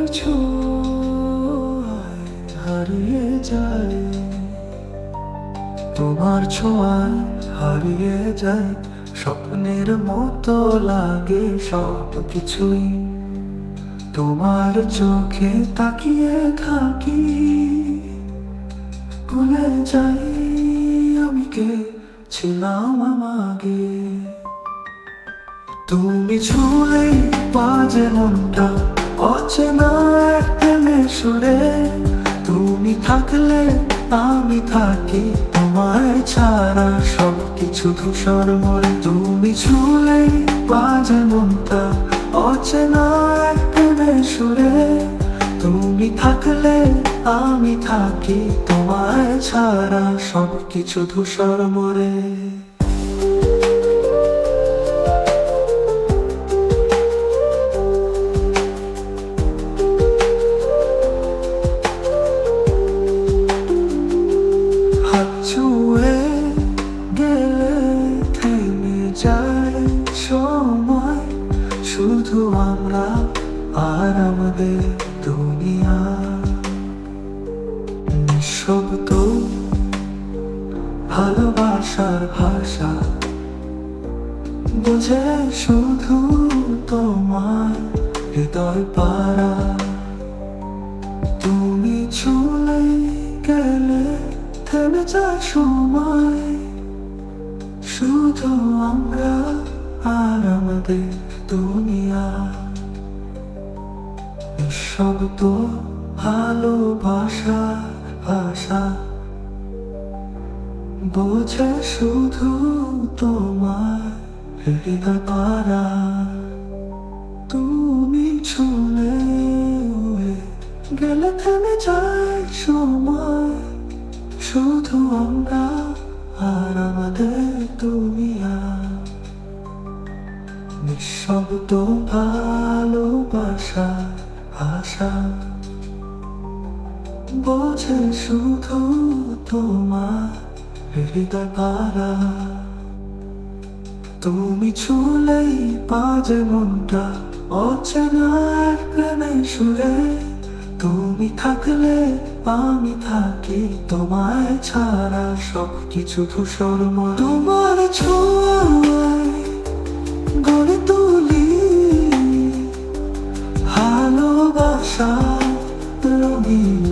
তোমার ছোঁয়ায় হারিয়ে যায়। তোমার হারিয়ে যায়, স্বপ্নের মতো লাগে সব কিছুই তোমার চোখে তাকিয়ে থাকি, ভুলে যাই আমি কে ছিলাম আমাকে। তুমি ছুঁলেই বাজে মনটা অচেনা এক সুরে তুমি থাকলে আমি থাকি, তোমায় ছাড়া সব কিছু ধূসর মরে। তুমি ছুঁলেই বাজে মনটা অচেনা এক সুরে তুমি থাকলে আমি থাকি, তোমায় ছাড়া সব কিছু ধূসর মরে। ছুঁয়ে গেলে থেমে যায় সময়। শুধু আমরা আর আমাদের দুনিয়া। নিঃশব্দ ভালোবাসার ভাষা বুঝে শুধু তোমার হৃদয় পারা থেমে সময়, শুধু আমরা আর আমাদের দুনিয়া। নিঃশব্দ ভালোবাসা, ভাষা। বোঝে শুধু তোমার হৃদয় পারা তুমি চলে গেলে থেমে যায় সময়। শুধু আমরা আর আমাদের দুনিয়া নিঃশব্দ ভালোবাসা, আশা। বোঝে শুধু তোমার হৃদয় পারা তুমি ছুলেই বাজে মনটা অচেনা এক প্রেমে সুরে। তুমি থাকলে আমি থাকি, তোমায় ছাড়া সব কিছু ধূসর তোমার ছোঁয়ায় গড়ে তুলি ভালোবাসা রঙিন